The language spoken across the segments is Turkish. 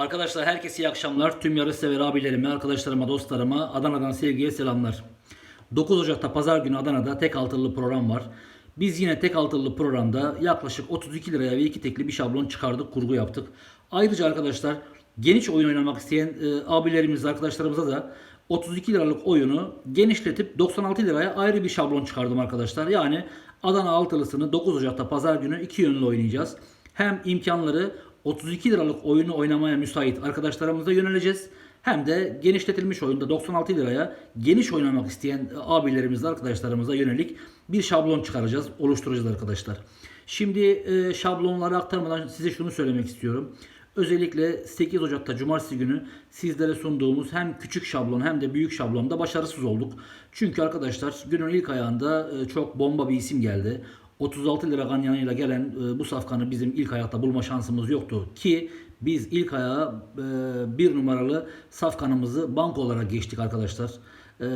Arkadaşlar herkese iyi akşamlar. Tüm yarış sever abilerime, arkadaşlarıma, dostlarıma Adana'dan sevgiye selamlar. 9 Ocak'ta pazar günü Adana'da tek altılı program var. Biz yine tek altılı programda yaklaşık 32 liraya ve iki tekli bir şablon çıkardık, kurgu yaptık. Ayrıca arkadaşlar geniş oyun oynamak isteyen e, abilerimiz, arkadaşlarımıza da 32 liralık oyunu genişletip 96 liraya ayrı bir şablon çıkardım arkadaşlar. Yani Adana altılısını 9 Ocak'ta pazar günü iki yönlü oynayacağız. Hem imkanları 32 liralık oyunu oynamaya müsait arkadaşlarımıza yöneleceğiz. Hem de genişletilmiş oyunda 96 liraya geniş oynamak isteyen abilerimizle arkadaşlarımıza yönelik bir şablon çıkaracağız, oluşturacağız arkadaşlar. Şimdi e, şablonları aktarmadan size şunu söylemek istiyorum. Özellikle 8 Ocak'ta Cumartesi günü sizlere sunduğumuz hem küçük şablon hem de büyük şablonda başarısız olduk. Çünkü arkadaşlar günün ilk ayağında e, çok bomba bir isim geldi. 36 lira ganyanıyla gelen e, bu safkanı bizim ilk ayakta bulma şansımız yoktu. Ki biz ilk ayağa e, bir numaralı safkanımızı banko olarak geçtik arkadaşlar. E,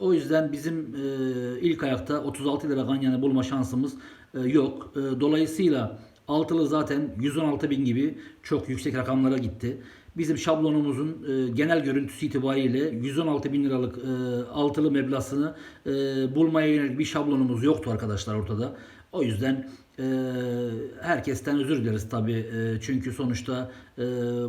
o yüzden bizim e, ilk ayakta 36 lira ganyanı bulma şansımız e, yok. E, dolayısıyla altılı zaten 116 bin gibi çok yüksek rakamlara gitti. Bizim şablonumuzun e, genel görüntüsü itibariyle 116 bin liralık e, altılı meblasını e, bulmaya yönelik bir şablonumuz yoktu arkadaşlar ortada. O yüzden e, herkesten özür dileriz tabi e, çünkü sonuçta e,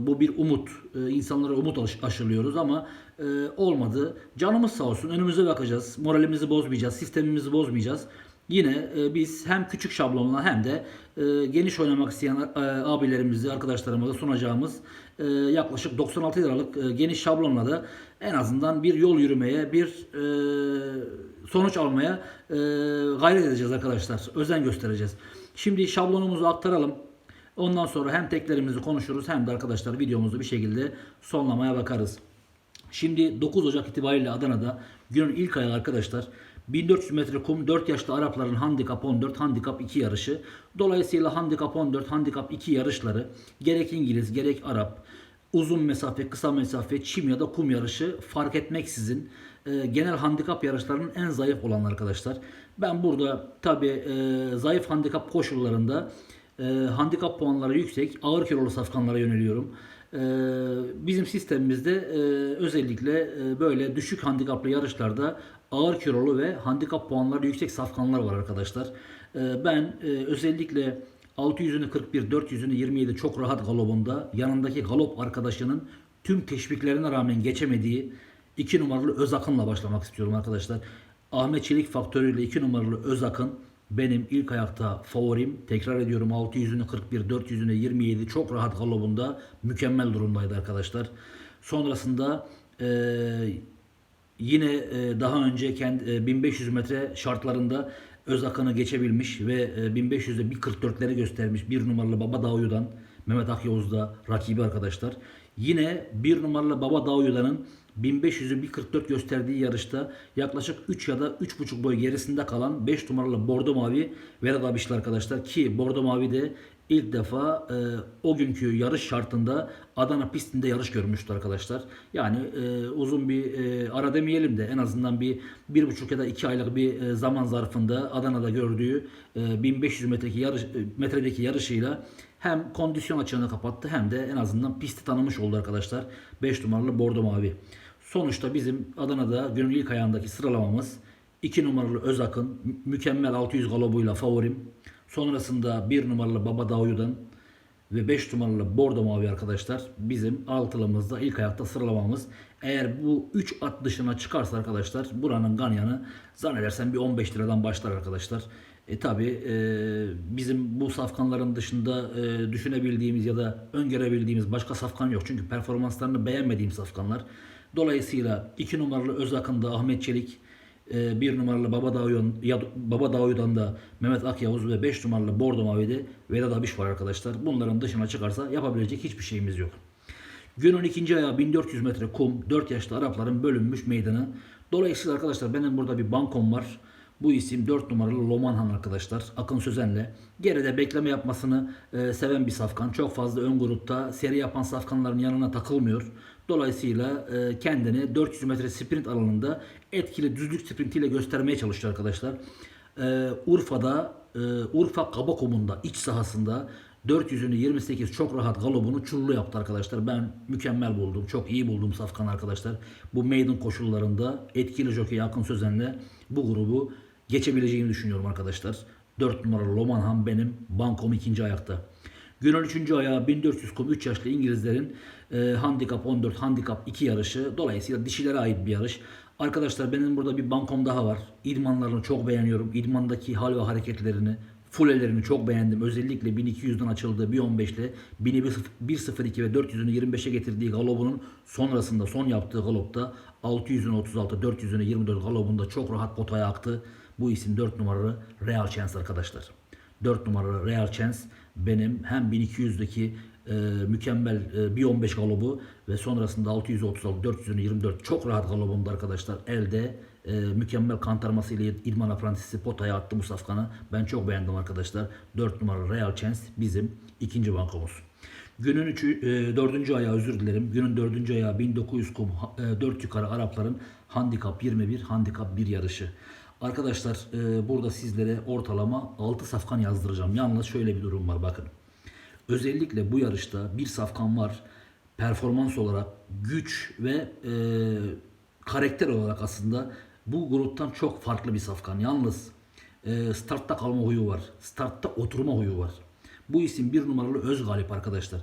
bu bir umut. E, insanlara umut aş- aşılıyoruz ama e, olmadı. Canımız sağ olsun. Önümüze bakacağız. Moralimizi bozmayacağız. Sistemimizi bozmayacağız. Yine e, biz hem küçük şablonla hem de e, geniş oynamak isteyen e, abilerimizi arkadaşlarımıza sunacağımız e, yaklaşık 96 liralık e, geniş şablonla da en azından bir yol yürümeye bir e, sonuç almaya e, gayret edeceğiz arkadaşlar. Özen göstereceğiz. Şimdi şablonumuzu aktaralım. Ondan sonra hem teklerimizi konuşuruz hem de arkadaşlar videomuzu bir şekilde sonlamaya bakarız. Şimdi 9 Ocak itibariyle Adana'da günün ilk ayağı arkadaşlar 1400 metre kum 4 yaşlı Arapların handikap 14, handikap 2 yarışı. Dolayısıyla handikap 14, handikap 2 yarışları gerek İngiliz gerek Arap uzun mesafe, kısa mesafe, çim ya da kum yarışı fark etmeksizin e, genel handikap yarışlarının en zayıf olan arkadaşlar. Ben burada tabi e, zayıf handikap koşullarında e, handikap puanları yüksek ağır kilolu safkanlara yöneliyorum. E, bizim sistemimizde e, özellikle e, böyle düşük handikaplı yarışlarda ağır kilolu ve handikap puanları yüksek safkanlar var arkadaşlar. E, ben e, özellikle 600'ünü 41, 400'ünü 27 çok rahat galobunda yanındaki galop arkadaşının tüm teşviklerine rağmen geçemediği 2 numaralı Özakın'la başlamak istiyorum arkadaşlar. Ahmet Çelik faktörüyle 2 numaralı Özakın benim ilk ayakta favorim. Tekrar ediyorum 600'ünü 41, 400'ünü 27 çok rahat galobunda mükemmel durumdaydı arkadaşlar. Sonrasında eee Yine e, daha önce kendi, e, 1500 metre şartlarında öz akını geçebilmiş ve e, 1500'de bir 44'leri göstermiş bir numaralı Baba Davyu'dan Mehmet Akyavuz da rakibi arkadaşlar. Yine bir numaralı Baba Davyu'danın 1500'ü bir 44 gösterdiği yarışta yaklaşık 3 ya da 3,5 boy gerisinde kalan 5 numaralı Bordo Mavi Vedat Abişli arkadaşlar ki Bordo Mavi de ilk defa e, o günkü yarış şartında Adana pistinde yarış görmüştü arkadaşlar. Yani e, uzun bir e, ara demeyelim de en azından bir bir buçuk ya da iki aylık bir e, zaman zarfında Adana'da gördüğü e, 1500 metredeki yarış e, metredeki yarışıyla hem kondisyon açığını kapattı hem de en azından pisti tanımış oldu arkadaşlar. 5 numaralı Bordo Mavi. Sonuçta bizim Adana'da günün ilk ayağındaki sıralamamız 2 numaralı Özakın mü- mükemmel 600 galobuyla favorim. Sonrasında 1 numaralı Baba Davyu'dan ve 5 numaralı Bordo Mavi arkadaşlar bizim altılımızda ilk ayakta sıralamamız. Eğer bu 3 at dışına çıkarsa arkadaşlar buranın ganyanı zannedersem bir 15 liradan başlar arkadaşlar. E tabi bizim bu safkanların dışında e, düşünebildiğimiz ya da öngörebildiğimiz başka safkan yok. Çünkü performanslarını beğenmediğim safkanlar. Dolayısıyla 2 numaralı Özakın'da Ahmet Çelik, e, bir numaralı Baba Davyu'dan, ya, Baba Davyu'dan da Mehmet Akyavuz ve 5 numaralı Bordo Mavi'de Vedat Abiş var arkadaşlar. Bunların dışına çıkarsa yapabilecek hiçbir şeyimiz yok. Günün ikinci ayağı 1400 metre kum, 4 yaşlı Arapların bölünmüş meydanı. Dolayısıyla arkadaşlar benim burada bir bankom var. Bu isim 4 numaralı Lomanhan arkadaşlar. Akın Sözen'le. Geride bekleme yapmasını e, seven bir safkan. Çok fazla ön grupta seri yapan safkanların yanına takılmıyor. Dolayısıyla e, kendini 400 metre sprint alanında etkili düzlük sprintiyle göstermeye çalışıyor arkadaşlar. E, Urfa'da, e, Urfa Kabakum'unda iç sahasında 400'ünü 28 çok rahat galobunu çullu yaptı arkadaşlar. Ben mükemmel buldum. Çok iyi buldum Safkan arkadaşlar. Bu maiden koşullarında etkili jockey Akın Sözen'le bu grubu geçebileceğini düşünüyorum arkadaşlar. 4 numaralı Lomanham benim bankom ikinci ayakta. Günün 3. ayağı 1400 kum 3 yaşlı İngilizlerin e, handikap 14, handikap 2 yarışı. Dolayısıyla dişilere ait bir yarış. Arkadaşlar benim burada bir bankom daha var. İdmanlarını çok beğeniyorum. İdmandaki hal ve hareketlerini, fulelerini çok beğendim. Özellikle 1200'den açıldığı 1.15 ile 1.02 ve 400'ünü 25'e getirdiği galobunun sonrasında son yaptığı galopta 600'ünü 36, 400'ünü 24 galobunda çok rahat potaya aktı. Bu isim 4 numaralı Real Chance arkadaşlar. 4 numaralı Real Chance benim hem 1200'deki e, mükemmel e, 1.15 galobu ve sonrasında 636 400'ünü 24 çok rahat galobunda arkadaşlar elde e, mükemmel kantarmasıyla idman aprantisi potaya attı bu safkanı. Ben çok beğendim arkadaşlar. 4 numaralı Real Chance bizim ikinci bankomuz. Günün üçü, e, dördüncü ayağı özür dilerim. Günün dördüncü ayağı 1900 kum e, 4 yukarı Arapların handikap 21 handikap 1 yarışı. Arkadaşlar e, burada sizlere ortalama 6 safkan yazdıracağım. Yalnız şöyle bir durum var bakın. Özellikle bu yarışta bir safkan var. Performans olarak güç ve e, karakter olarak aslında bu gruptan çok farklı bir safkan. Yalnız e, startta kalma huyu var. Startta oturma huyu var. Bu isim bir numaralı öz galip arkadaşlar.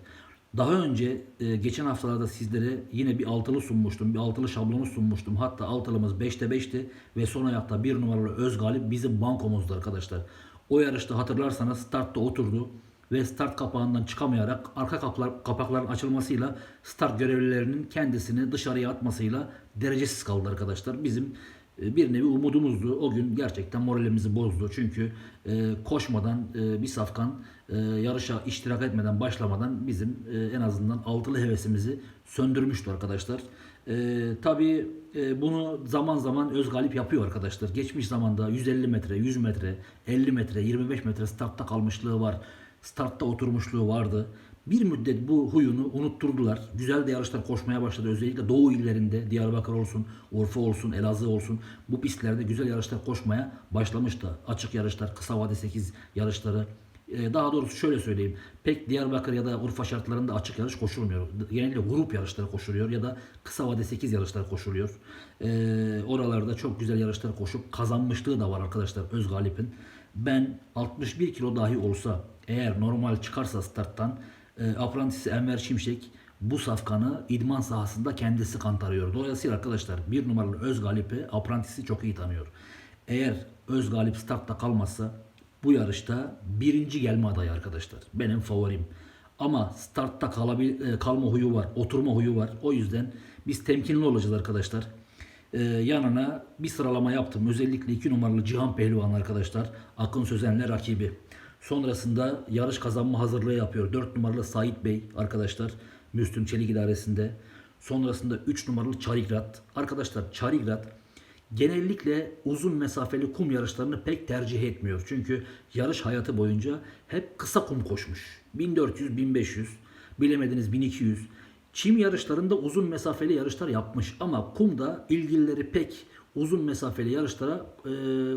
Daha önce e, geçen haftalarda sizlere yine bir altılı sunmuştum. Bir altılı şablonu sunmuştum. Hatta altılımız 5'te 5'ti ve son ayakta bir numaralı öz galip bizim bankomuzdu arkadaşlar. O yarışta hatırlarsanız startta oturdu ve start kapağından çıkamayarak arka kaplar, kapakların açılmasıyla start görevlilerinin kendisini dışarıya atmasıyla derecesiz kaldı arkadaşlar. Bizim e, bir nevi umudumuzdu. O gün gerçekten moralimizi bozdu. Çünkü e, koşmadan e, bir safkan e, yarışa iştirak etmeden başlamadan bizim e, en azından altılı hevesimizi söndürmüştü arkadaşlar. E, tabii e, bunu zaman zaman öz galip yapıyor arkadaşlar. Geçmiş zamanda 150 metre, 100 metre, 50 metre, 25 metre startta kalmışlığı var. Startta oturmuşluğu vardı. Bir müddet bu huyunu unutturdular. Güzel de yarışlar koşmaya başladı. Özellikle Doğu illerinde Diyarbakır olsun, Urfa olsun, Elazığ olsun bu pistlerde güzel yarışlar koşmaya başlamıştı. Açık yarışlar, kısa vade 8 yarışları. Ee, Daha doğrusu şöyle söyleyeyim. Pek Diyarbakır ya da Urfa şartlarında açık yarış koşulmuyor. Genellikle grup yarışları koşuluyor ya da kısa vade 8 yarışlar koşuluyor. Ee, oralarda çok güzel yarışlar koşup kazanmışlığı da var arkadaşlar Öz Galip'in. Ben 61 kilo dahi olsa eğer normal çıkarsa starttan e, aprantisi Enver Şimşek bu safkanı idman sahasında kendisi kantarıyor. Dolayısıyla arkadaşlar bir numaralı Öz Galip'i aprantisi çok iyi tanıyor. Eğer Öz Galip startta kalmazsa bu yarışta birinci gelme adayı arkadaşlar. Benim favorim. Ama startta kalabil, e, kalma huyu var, oturma huyu var. O yüzden biz temkinli olacağız arkadaşlar. Ee, yanına bir sıralama yaptım. Özellikle 2 numaralı Cihan Pehlivan arkadaşlar. Akın Sözen'le rakibi. Sonrasında yarış kazanma hazırlığı yapıyor. 4 numaralı Sait Bey arkadaşlar. Müslüm Çelik idaresinde. Sonrasında 3 numaralı Çarigrat. Arkadaşlar Çarigrat genellikle uzun mesafeli kum yarışlarını pek tercih etmiyor. Çünkü yarış hayatı boyunca hep kısa kum koşmuş. 1400, 1500, bilemediniz 1200. Çim yarışlarında uzun mesafeli yarışlar yapmış ama kumda ilgilileri pek uzun mesafeli yarışlara e,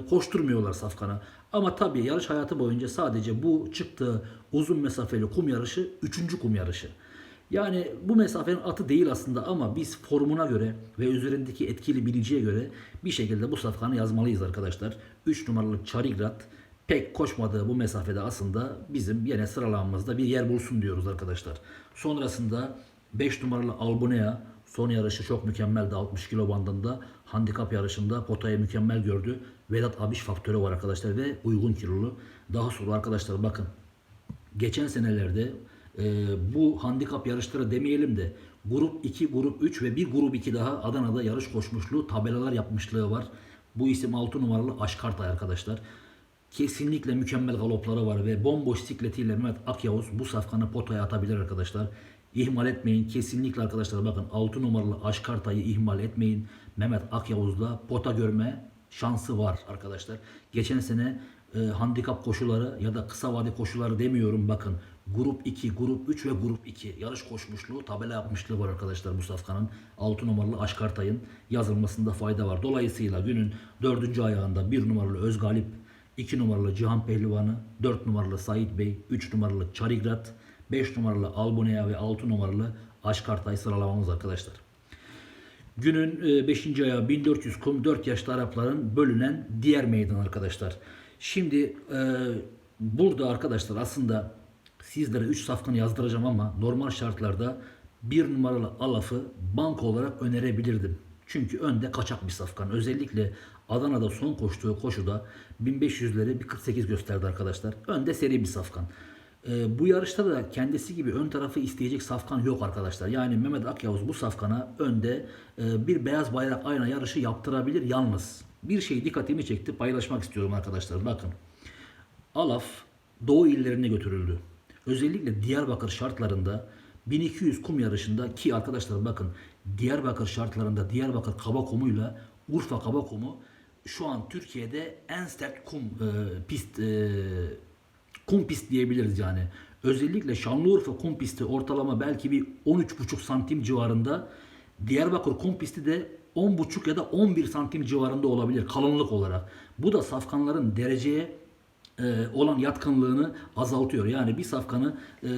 koşturmuyorlar Safkan'a. Ama tabii yarış hayatı boyunca sadece bu çıktığı uzun mesafeli kum yarışı 3. kum yarışı. Yani bu mesafenin atı değil aslında ama biz formuna göre ve üzerindeki etkili biliciye göre bir şekilde bu safkanı yazmalıyız arkadaşlar. 3 numaralı Çarigrat pek koşmadığı bu mesafede aslında bizim yine sıralanmamızda bir yer bulsun diyoruz arkadaşlar. Sonrasında 5 numaralı Albunea son yarışı çok mükemmeldi 60 kilo bandında. Handikap yarışında potaya mükemmel gördü. Vedat Abiş faktörü var arkadaşlar ve uygun kilolu. Daha sonra arkadaşlar bakın geçen senelerde e, bu handikap yarışları demeyelim de grup 2, grup 3 ve bir grup 2 daha Adana'da yarış koşmuşluğu, tabelalar yapmışlığı var. Bu isim 6 numaralı Aşkartay arkadaşlar. Kesinlikle mükemmel galopları var ve bomboş sikletiyle Mehmet Akyavuz bu safkanı potaya atabilir arkadaşlar. İhmal etmeyin. Kesinlikle arkadaşlar bakın 6 numaralı Aşkartay'ı ihmal etmeyin. Mehmet Akyavuz'da pota görme şansı var arkadaşlar. Geçen sene e, handikap koşuları ya da kısa vade koşuları demiyorum bakın. Grup 2, grup 3 ve grup 2 yarış koşmuşluğu, tabela yapmışlığı var arkadaşlar bu safkanın. 6 numaralı Aşkartay'ın yazılmasında fayda var. Dolayısıyla günün 4. ayağında 1 numaralı Özgalip 2 numaralı Cihan Pehlivanı, 4 numaralı Sait Bey, 3 numaralı Çarigrat, 5 numaralı Albonea ve 6 numaralı Aşkartay sıralamamız arkadaşlar. Günün 5. ayağı 1400 kum 4 yaşlı Arapların bölünen diğer meydan arkadaşlar. Şimdi e, burada arkadaşlar aslında sizlere 3 safkanı yazdıracağım ama normal şartlarda 1 numaralı Alaf'ı banka olarak önerebilirdim. Çünkü önde kaçak bir safkan. Özellikle Adana'da son koştuğu koşuda 1500'leri bir 48 gösterdi arkadaşlar. Önde seri bir safkan. Ee, bu yarışta da kendisi gibi ön tarafı isteyecek safkan yok arkadaşlar. Yani Mehmet Akyavuz bu safkana önde e, bir beyaz bayrak ayna yarışı yaptırabilir yalnız. Bir şey dikkatimi çekti paylaşmak istiyorum arkadaşlar. Bakın Alaf Doğu illerine götürüldü. Özellikle Diyarbakır şartlarında 1200 kum yarışında ki arkadaşlar bakın Diyarbakır şartlarında Diyarbakır Kabakomu'yla Urfa Kabakomu şu an Türkiye'de en sert kum e, pist e, kum pist diyebiliriz yani. Özellikle Şanlıurfa kum pisti ortalama belki bir 13,5 santim civarında. Diyarbakır kum pisti de 10,5 ya da 11 santim civarında olabilir kalınlık olarak. Bu da safkanların dereceye olan yatkınlığını azaltıyor. Yani bir safkanı e,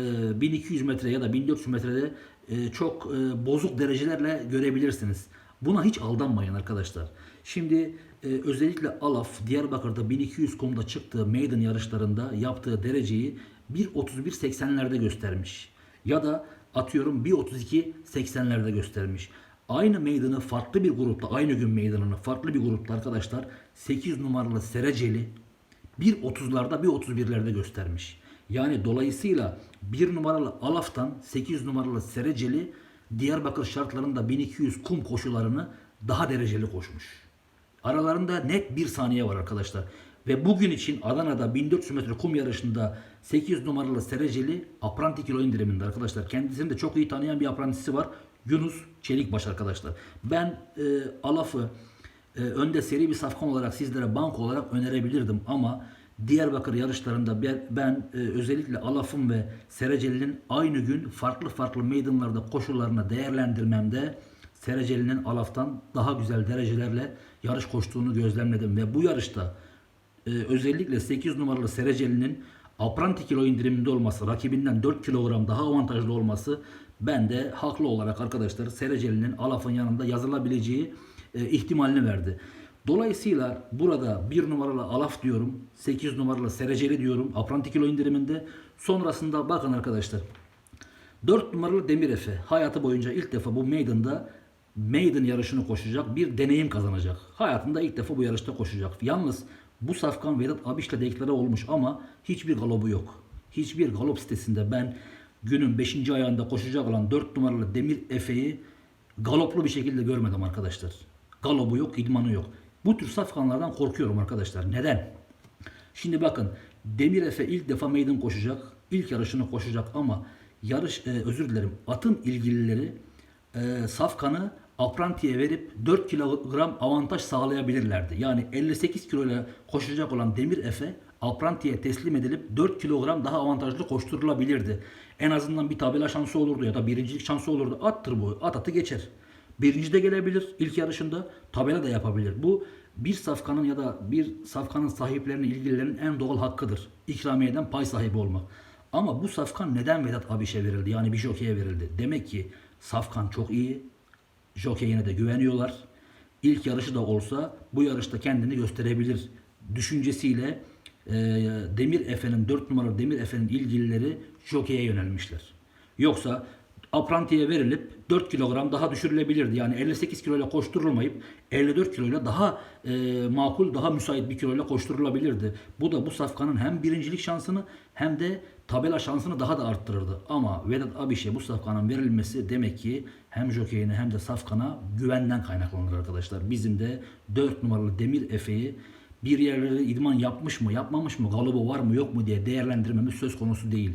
1200 metre ya da 1400 metrede e, çok e, bozuk derecelerle görebilirsiniz. Buna hiç aldanmayın arkadaşlar. Şimdi e, özellikle Alaf Diyarbakır'da 1200 kumda çıktığı maiden yarışlarında yaptığı dereceyi 1.31.80'lerde göstermiş. Ya da atıyorum 1.32.80'lerde göstermiş. Aynı meydanı farklı bir grupta, aynı gün meydanını farklı bir grupta arkadaşlar 8 numaralı Sereceli 1.30'larda 1.31'lerde göstermiş. Yani dolayısıyla 1 numaralı Alaf'tan 8 numaralı Sereceli Diyarbakır şartlarında 1200 kum koşularını daha dereceli koşmuş. Aralarında net bir saniye var arkadaşlar. Ve bugün için Adana'da 1400 metre kum yarışında 8 numaralı Sereceli apranti kilo indiriminde arkadaşlar. Kendisini de çok iyi tanıyan bir aprantisi var. Yunus Çelikbaş arkadaşlar. Ben e, Alaf'ı e, önde seri bir safkan olarak sizlere bank olarak önerebilirdim ama Diyarbakır yarışlarında ben, e, özellikle Alaf'ın ve Sereceli'nin aynı gün farklı farklı meydanlarda koşullarını değerlendirmemde Sereceli'nin Alaf'tan daha güzel derecelerle yarış koştuğunu gözlemledim. Ve bu yarışta e, özellikle 8 numaralı Sereceli'nin apranti kilo indiriminde olması, rakibinden 4 kilogram daha avantajlı olması ben de haklı olarak arkadaşlar Sereceli'nin Alaf'ın yanında yazılabileceği e, ihtimalini verdi. Dolayısıyla burada 1 numaralı Alaf diyorum, 8 numaralı Sereceli diyorum apranti kilo indiriminde. Sonrasında bakın arkadaşlar 4 numaralı Demir Efe hayatı boyunca ilk defa bu maidanda maiden yarışını koşacak bir deneyim kazanacak. Hayatında ilk defa bu yarışta koşacak. Yalnız bu safkan Vedat Abiş'le deklare olmuş ama hiçbir galobu yok. Hiçbir galop sitesinde ben günün 5. ayağında koşacak olan 4 numaralı Demir Efe'yi galoplu bir şekilde görmedim arkadaşlar. Galobu yok, idmanı yok. Bu tür safkanlardan korkuyorum arkadaşlar. Neden? Şimdi bakın Demir Efe ilk defa meydan koşacak. ilk yarışını koşacak ama yarış e, özür dilerim atın ilgilileri e, safkanı aprantiye verip 4 kilogram avantaj sağlayabilirlerdi. Yani 58 kilo ile koşacak olan Demir Efe aprantiye teslim edilip 4 kilogram daha avantajlı koşturulabilirdi. En azından bir tabela şansı olurdu ya da birincilik şansı olurdu. Attır bu. At atı geçer. Birinci de gelebilir ilk yarışında. Tabela da yapabilir. Bu bir safkanın ya da bir safkanın sahiplerinin ilgililerinin en doğal hakkıdır. İkramiyeden pay sahibi olmak. Ama bu safkan neden Vedat Abiş'e verildi? Yani bir jokeye verildi. Demek ki safkan çok iyi. Jokeyine de güveniyorlar. İlk yarışı da olsa bu yarışta kendini gösterebilir düşüncesiyle e, Demir Efe'nin 4 numaralı Demir Efe'nin ilgilileri jokeye yönelmişler. Yoksa aprantiye verilip 4 kilogram daha düşürülebilirdi. Yani 58 kiloyla koşturulmayıp 54 kiloyla daha e, makul, daha müsait bir kiloyla koşturulabilirdi. Bu da bu safkanın hem birincilik şansını hem de tabela şansını daha da arttırırdı. Ama Vedat Abiş'e bu safkanın verilmesi demek ki hem jokeyine hem de safkana güvenden kaynaklanır arkadaşlar. Bizim de 4 numaralı Demir Efe'yi bir yerlere idman yapmış mı, yapmamış mı, galobu var mı, yok mu diye değerlendirmemiz söz konusu değil.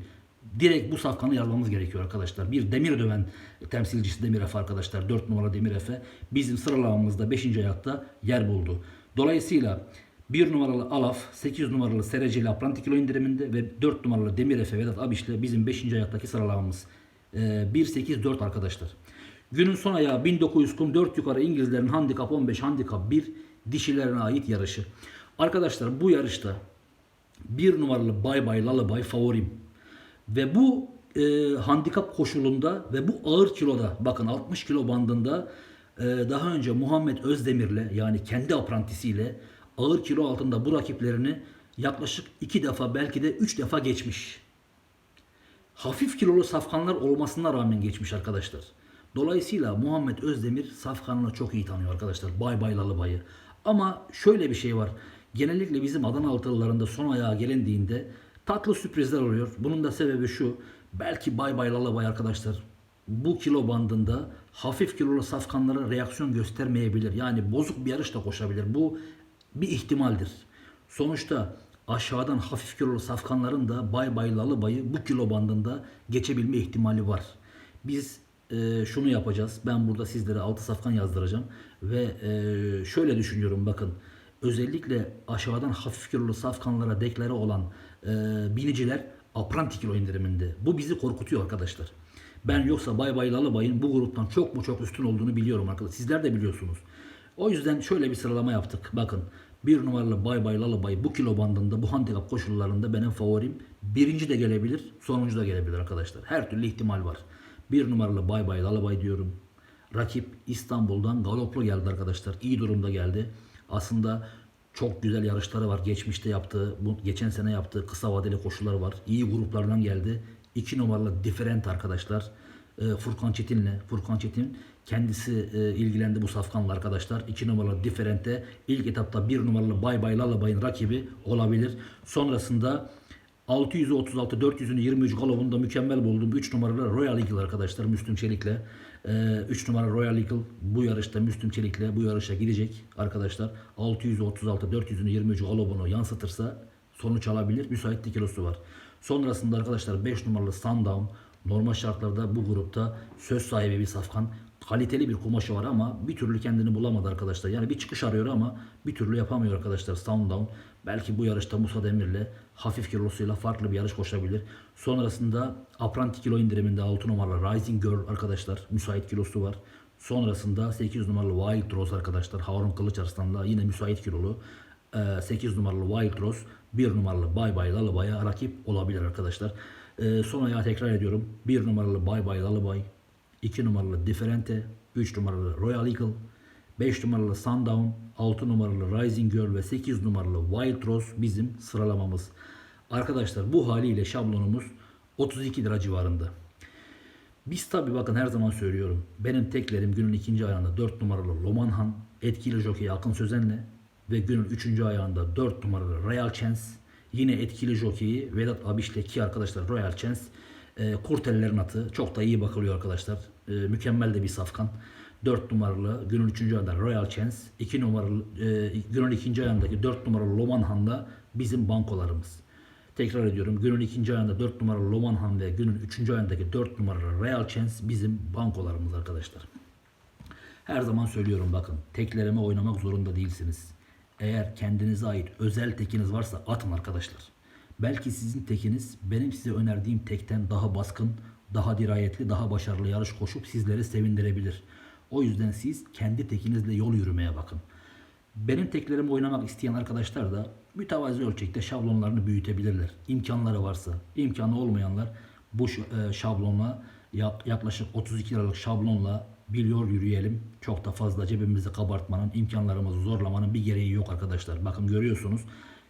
Direkt bu safkanı yazmamız gerekiyor arkadaşlar. Bir demir döven temsilcisi Demir Efe arkadaşlar. 4 numara Demir Efe bizim sıralamamızda 5. ayakta yer buldu. Dolayısıyla 1 numaralı Alaf, 8 numaralı Sereceli Apranti kilo indiriminde ve 4 numaralı Demir Efe Vedat Abiş'le bizim 5. ayaktaki sıralamamız. Ee, 1-8-4 arkadaşlar. Günün son ayağı 1900 kum 4 yukarı İngilizlerin handikap 15 handikap 1 dişilerine ait yarışı. Arkadaşlar bu yarışta bir numaralı Bay Bay Lalabay favorim. Ve bu e, handikap koşulunda ve bu ağır kiloda bakın 60 kilo bandında e, daha önce Muhammed Özdemir'le yani kendi aprantisiyle ağır kilo altında bu rakiplerini yaklaşık iki defa belki de üç defa geçmiş. Hafif kilolu safkanlar olmasına rağmen geçmiş arkadaşlar. Dolayısıyla Muhammed Özdemir safkanını çok iyi tanıyor arkadaşlar. Bay Bay Lalıbay'ı. Ama şöyle bir şey var. Genellikle bizim Adana Altılılarında son ayağa gelindiğinde tatlı sürprizler oluyor. Bunun da sebebi şu. Belki Bay Bay Lalabay arkadaşlar bu kilo bandında hafif kilolu safkanlara reaksiyon göstermeyebilir. Yani bozuk bir yarış da koşabilir. Bu bir ihtimaldir. Sonuçta aşağıdan hafif kilolu safkanların da Bay Bay Lalıbay'ı bu kilo bandında geçebilme ihtimali var. Biz e, şunu yapacağız. Ben burada sizlere 6 safkan yazdıracağım. Ve e, şöyle düşünüyorum bakın. Özellikle aşağıdan hafif kilolu safkanlara deklare olan e, biniciler apranti kilo indiriminde. Bu bizi korkutuyor arkadaşlar. Ben yoksa Bay Bay Lalıbay'ın bu gruptan çok mu çok üstün olduğunu biliyorum arkadaşlar. Sizler de biliyorsunuz. O yüzden şöyle bir sıralama yaptık. Bakın bir numaralı Bay Bay Lalabay bu kilo bandında bu handikap koşullarında benim favorim. Birinci de gelebilir, sonuncu da gelebilir arkadaşlar. Her türlü ihtimal var. Bir numaralı Bay Bay Lalabay diyorum. Rakip İstanbul'dan galoplu geldi arkadaşlar. İyi durumda geldi. Aslında çok güzel yarışları var. Geçmişte yaptığı, bu geçen sene yaptığı kısa vadeli koşuları var. İyi gruplardan geldi. 2 numaralı Different arkadaşlar. Ee, Furkan Çetin'le. Furkan Çetin kendisi e, ilgilendi bu safkanla arkadaşlar. 2 numaralı Different'te ilk etapta 1 numaralı Bay Bay Lalabay'ın rakibi olabilir. Sonrasında 600'ü 36, 400'ünü 23 galobunda mükemmel buldum. 3 numaralı Royal Eagle arkadaşlar Müslüm Çelik'le. 3 numara Royal Eagle bu yarışta Müslüm Çelik'le bu yarışa gidecek arkadaşlar. 600'ü 36, 400'ünü 23 galobunu yansıtırsa sonuç alabilir. Müsaitlik kilosu var. Sonrasında arkadaşlar 5 numaralı Sundown normal şartlarda bu grupta söz sahibi bir safkan. Kaliteli bir kumaşı var ama bir türlü kendini bulamadı arkadaşlar. Yani bir çıkış arıyor ama bir türlü yapamıyor arkadaşlar Sundown. Belki bu yarışta Musa Demir'le hafif kilosuyla farklı bir yarış koşabilir. Sonrasında Apranti kilo indiriminde 6 numaralı Rising Girl arkadaşlar müsait kilosu var. Sonrasında 8 numaralı Wild Rose arkadaşlar Harun Kılıç Arslan'la yine müsait kilolu. 8 numaralı Wild Rose 1 numaralı Bay Bay Lalıbay'a rakip olabilir arkadaşlar. Ee, son ayağı tekrar ediyorum. 1 numaralı Bay Bay Lalabay, 2 numaralı Differente, 3 numaralı Royal Eagle, 5 numaralı Sundown, 6 numaralı Rising Girl ve 8 numaralı Wild Rose bizim sıralamamız. Arkadaşlar bu haliyle şablonumuz 32 lira civarında. Biz tabi bakın her zaman söylüyorum. Benim teklerim günün ikinci ayağında 4 numaralı Lomanhan, etkili jockey Akın Sözen'le ve günün üçüncü ayağında 4 numaralı Royal Chance, yine etkili jockey'i Vedat Abiş'le ki arkadaşlar Royal Chance, e, Kurtellerin atı çok da iyi bakılıyor arkadaşlar. E, mükemmel de bir safkan. 4 numaralı günün 3. ayında Royal Chance, 2 numaralı e, günün 2. ayındaki 4 numaralı Lomanhan'da bizim bankolarımız. Tekrar ediyorum. Günün 2. ayında 4 numaralı Lomanhan ve günün 3. ayındaki 4 numaralı Royal Chance bizim bankolarımız arkadaşlar. Her zaman söylüyorum bakın. Teklerime oynamak zorunda değilsiniz. Eğer kendinize ait özel tekiniz varsa atın arkadaşlar. Belki sizin tekiniz benim size önerdiğim tekten daha baskın, daha dirayetli, daha başarılı yarış koşup sizleri sevindirebilir. O yüzden siz kendi tekinizle yol yürümeye bakın. Benim teklerimi oynamak isteyen arkadaşlar da mütevazi ölçekte şablonlarını büyütebilirler. İmkanları varsa. imkanı olmayanlar bu e, şablonla yak- yaklaşık 32 liralık şablonla bir yol yürüyelim. Çok da fazla cebimizi kabartmanın, imkanlarımızı zorlamanın bir gereği yok arkadaşlar. Bakın görüyorsunuz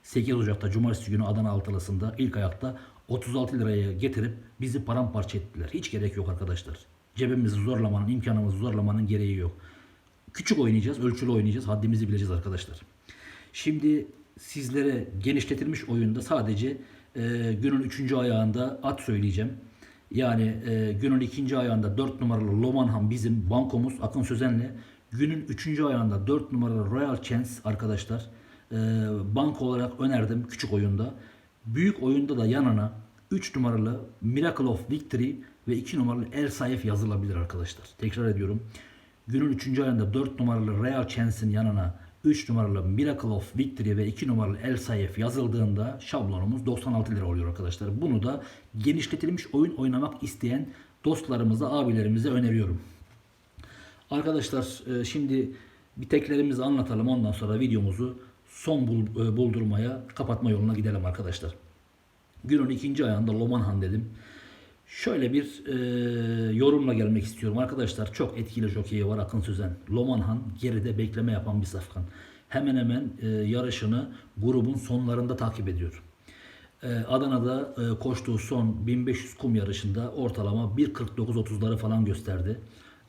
8 Ocak'ta Cumartesi günü Adana Altılısı'nda ilk ayakta 36 liraya getirip bizi paramparça ettiler. Hiç gerek yok arkadaşlar. Cebimizi zorlamanın, imkanımızı zorlamanın gereği yok. Küçük oynayacağız, ölçülü oynayacağız, haddimizi bileceğiz arkadaşlar. Şimdi sizlere genişletilmiş oyunda sadece e, günün 3. ayağında at söyleyeceğim. Yani e, günün 2. ayağında 4 numaralı Lomanham bizim bankomuz Akın Sözen'le. Günün 3. ayağında 4 numaralı Royal Chance arkadaşlar. E, banko olarak önerdim küçük oyunda. Büyük oyunda da yanına 3 numaralı Miracle of Victory ve 2 numaralı El Saif yazılabilir arkadaşlar. Tekrar ediyorum. Günün 3. ayında 4 numaralı Real Chance'in yanına 3 numaralı Miracle of Victory ve 2 numaralı El Sayef yazıldığında şablonumuz 96 lira oluyor arkadaşlar. Bunu da genişletilmiş oyun oynamak isteyen dostlarımıza, abilerimize öneriyorum. Arkadaşlar e, şimdi bir teklerimizi anlatalım ondan sonra videomuzu son bul- e, buldurmaya, kapatma yoluna gidelim arkadaşlar. Günün ikinci ayağında Lomanhan dedim. Şöyle bir e, yorumla gelmek istiyorum arkadaşlar. Çok etkili jokeyi var Akın Sözen. Lomanhan geride bekleme yapan bir safkan. Hemen hemen e, yarışını grubun sonlarında takip ediyor. E, Adana'da e, koştuğu son 1500 kum yarışında ortalama 1.49-30'ları falan gösterdi.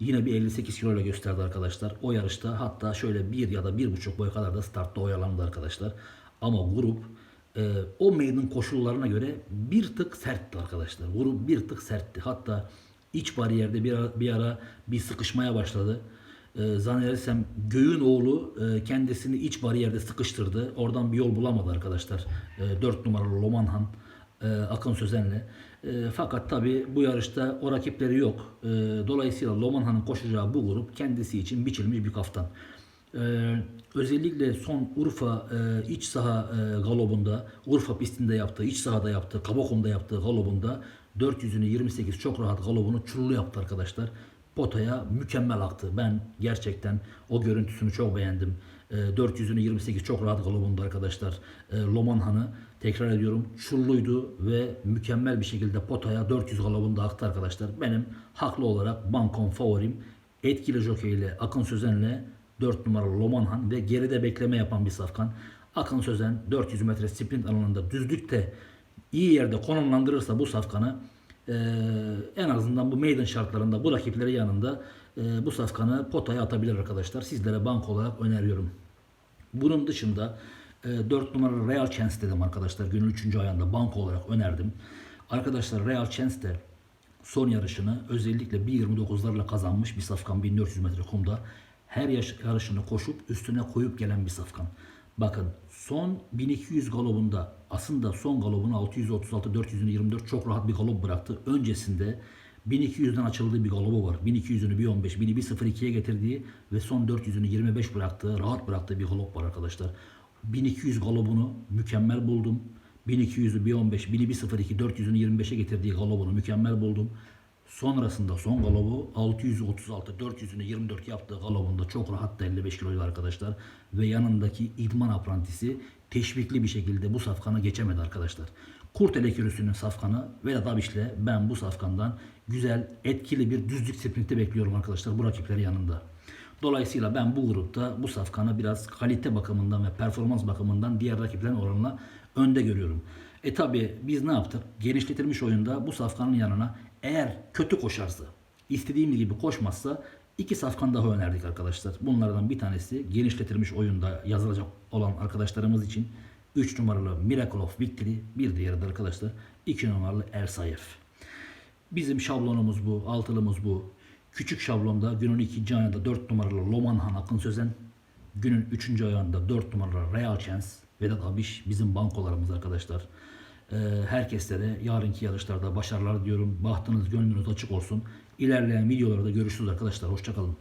Yine bir 58 kilo ile gösterdi arkadaşlar. O yarışta hatta şöyle bir ya da bir buçuk boy kadar da startta oyalandı arkadaşlar. Ama grup e, o meydan koşullarına göre bir tık sertti arkadaşlar. Grup bir tık sertti. Hatta iç bariyerde bir ara bir, ara bir sıkışmaya başladı. E, zannedersem Göğün oğlu e, kendisini iç bariyerde sıkıştırdı. Oradan bir yol bulamadı arkadaşlar. E, 4 numaralı Lomanhan e, Akın Sözen'le. E, fakat tabi bu yarışta o rakipleri yok. E, dolayısıyla Lomanhan'ın koşacağı bu grup kendisi için biçilmiş bir kaftan. Ee, özellikle son Urfa e, iç saha e, galobunda, Urfa pistinde yaptığı, iç sahada yaptığı, Kabakom'da yaptığı galobunda 400'ünü 28 çok rahat galobunu çullu yaptı arkadaşlar. Potaya mükemmel aktı. Ben gerçekten o görüntüsünü çok beğendim. E, 400'ünü 28 çok rahat galobunda arkadaşlar. E, Lomanhan'ı tekrar ediyorum çulluydu ve mükemmel bir şekilde potaya 400 galobunda aktı arkadaşlar. Benim haklı olarak bankon favorim etkili jokeyle Akın Sözen'le 4 numaralı Lomanhan ve geride bekleme yapan bir safkan. Akın Sözen 400 metre sprint alanında düzlükte iyi yerde konumlandırırsa bu safkanı eee, en azından bu meydan şartlarında bu rakipleri yanında eee, bu safkanı potaya atabilir arkadaşlar. Sizlere bank olarak öneriyorum. Bunun dışında e, 4 numaralı Real Chance dedim arkadaşlar. Günün 3. ayağında banko olarak önerdim. Arkadaşlar Real Chance de son yarışını özellikle 1.29'larla kazanmış bir safkan 1400 metre kumda. Her yarışını koşup üstüne koyup gelen bir safkan. Bakın son 1200 galobunda aslında son galobunu 636 400'ünü 24 çok rahat bir galop bıraktı. Öncesinde 1200'den açıldığı bir galobu var. 1200'ünü 1.15, 1000'i 1.02'ye getirdiği ve son 400'ünü 25 bıraktığı, rahat bıraktığı bir galop var arkadaşlar. 1200 galobunu mükemmel buldum. 1200'ü 1.15, 1000'i 1.02, 400'ünü 25'e getirdiği galobunu mükemmel buldum. Sonrasında son galobu 636, 400'ünü 24 yaptığı galobunda çok rahat da 55 kiloydu arkadaşlar. Ve yanındaki idman aprantisi teşvikli bir şekilde bu safkanı geçemedi arkadaşlar. Kurtele Kürüsü'nün safkanı Vedat Abiş'le ben bu safkandan güzel, etkili bir düzlük sprinti bekliyorum arkadaşlar bu rakipleri yanında. Dolayısıyla ben bu grupta bu safkanı biraz kalite bakımından ve performans bakımından diğer rakiplerin oranla önde görüyorum. E tabi biz ne yaptık? Genişletilmiş oyunda bu safkanın yanına eğer kötü koşarsa, istediğimiz gibi koşmazsa iki safkan daha önerdik arkadaşlar. Bunlardan bir tanesi genişletilmiş oyunda yazılacak olan arkadaşlarımız için 3 numaralı Miracle of Victory, bir diğeri de arkadaşlar 2 numaralı Ersayev. Bizim şablonumuz bu, altılımız bu. Küçük şablonda günün ikinci ayında 4 numaralı Lomanhan Akın Sözen, günün üçüncü ayında 4 numaralı Real Chance, Vedat Abiş bizim bankolarımız arkadaşlar. Ee, herkese de yarınki yarışlarda başarılar diyorum. Bahtınız, gönlünüz açık olsun. İlerleyen videolarda görüşürüz arkadaşlar. Hoşçakalın.